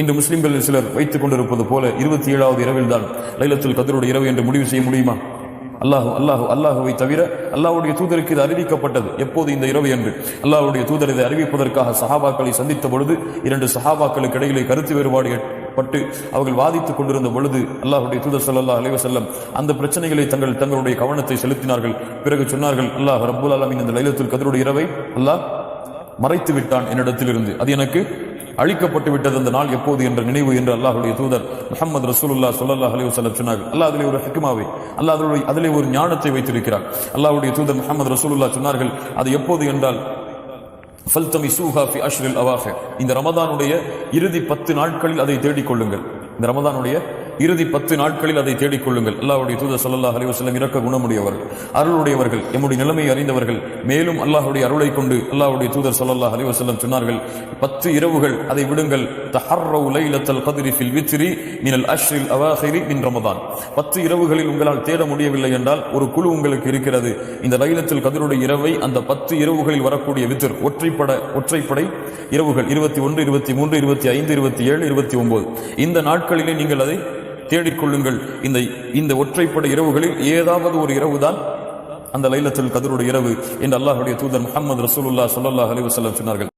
இன்று முஸ்லிம்கள் சிலர் வைத்துக் கொண்டிருப்பது போல இருபத்தி ஏழாவது இரவில் தான் லைலத்துல் கதருடைய இரவு என்று முடிவு செய்ய முடியுமா? அல்லாஹு அல்லாஹு அல்லாஹுவை தவிர அல்லாஹுடைய தூதருக்கு இது அறிவிக்கப்பட்டது. எப்போது இந்த இரவு என்று? அல்லாஹுடைய தூதர் இதை அறிவிப்பதற்காக சஹாபாக்களை சந்தித்த பொழுது இரண்டு சஹாபாக்களுக்கு இடையிலே கருத்து வேறுபாடு ஏற்பட்டு அவர்கள் வாதித்துக் கொண்டிருந்த பொழுது அல்லாஹுடைய தூதர் ஸல்லல்லாஹு அலைவசல்லம் அந்த பிரச்சனைகளை தங்கள் தங்களுடைய கவனத்தை செலுத்தினார்கள். பிறகு சொன்னார்கள் அல்லாஹ் ரபுல் அலமின் இந்த லைலத்துல் கதருடைய இரவை அல்லாஹ் மறைத்து விட்டான் என்னிடத்திலிருந்து. அது எனக்கு அழிக்கப்பட்டு விட்டது அந்த நாள் எப்போது என்ற நினைவு என்று அல்லாஹுடைய தூதர் முகமது ரசூலுல்லா சொல்லல்லா அலி வசலம் சொன்னார்கள் அல்லா அதிலே ஒரு ஹிக்மாவை அல்லாஹ் அதில் அதிலே ஒரு ஞானத்தை வைத்திருக்கிறார். அல்லாஹுடைய தூதர் முகமது ரசூலுல்லா சொன்னார்கள் அது எப்போது என்றால் ஃபல்தமி ஃபி அஷ்ரில் அவாஹிர். இந்த ரமதானுடைய இறுதி பத்து நாட்களில் அதை தேடிக் கொள்ளுங்கள். இந்த ரமதானுடைய இறுதி பத்து நாட்களில் அதை தேடிக்கொள்ளுங்கள். அல்லாஹுடைய தூத தூதர் ஸல்லல்லாஹு அலைஹி வஸல்லம் குணமுடையவர்கள் அருளுடையவர்கள் எம்முடைய நிலைமையை அறிந்தவர்கள். மேலும் அல்லாஹுடைய அருளை கொண்டு அல்லாஹுடைய தூதர் ஸல்லல்லாஹு அலைஹி வஸல்லம் சொன்னார்கள் பத்து இரவுகள் அதை விடுங்கள். மினல் ரமதான். பத்து இரவுகளில் உங்களால் தேட முடியவில்லை என்றால் ஒரு குழு உங்களுக்கு இருக்கிறது. இந்த லைலத்தில் கதிருடைய இரவை அந்த பத்து இரவுகளில் வரக்கூடிய வித்திர் ஒற்றைப்பட ஒற்றைப்படை இரவுகள் இருபத்தி ஒன்று இருபத்தி மூன்று இருபத்தி ஐந்து இருபத்தி ஏழு இருபத்தி ஒன்பது இந்த நாட்களிலே நீங்கள் அதை தேடிக்கொள்ளுங்கள். இந்த இந்த ஒற்றைப்படை இரவுகளில் ஏதாவது ஒரு இரவு தான் அந்த லைலத்தில் கதருடைய இரவு என்று அல்லாஹுடைய தூதர் முகமது ரசூலுல்லா ஸல்லல்லாஹு அலி வசல்லம் சொன்னார்கள்.